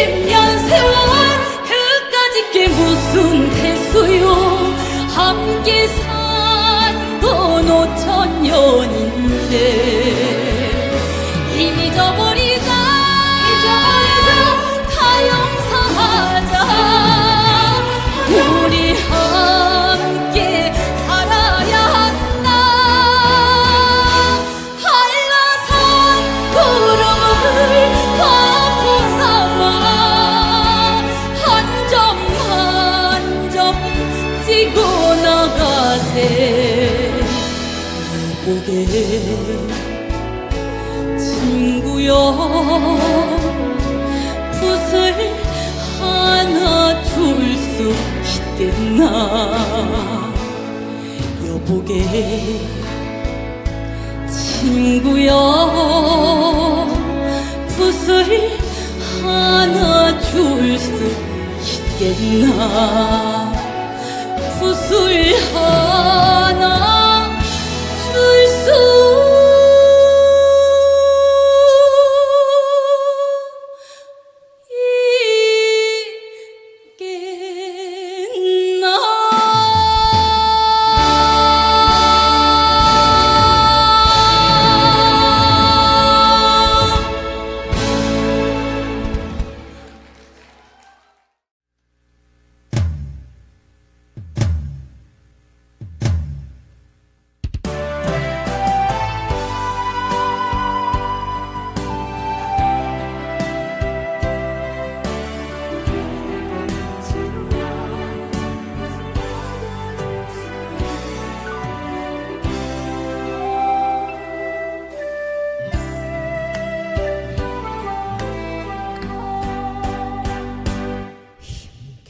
10년 세월 그까짓 게 무슨 대수요? 함께 산도 5천 년인데. 찍고 나가세. 보게 친구여 붓을 하나 줄 수 있겠나? 여보게 친구여 붓을 하나 줄 수 있겠나 하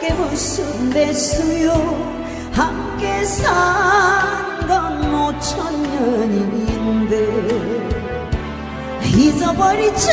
게 무슨 대수요? 함께 산 건 오천 년인데 잊어버리자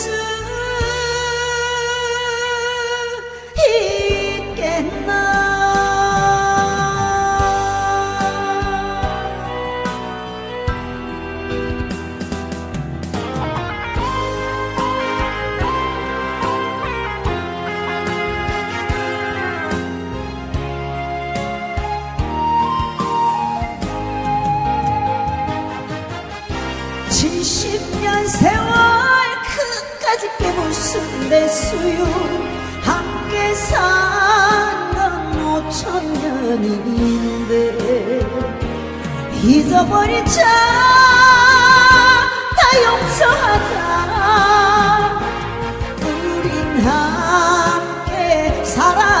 무슨 대수요. 함께 산건 오천 년인데 잊어버리자. 다 용서하자. 우린 함께 살아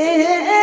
Hey.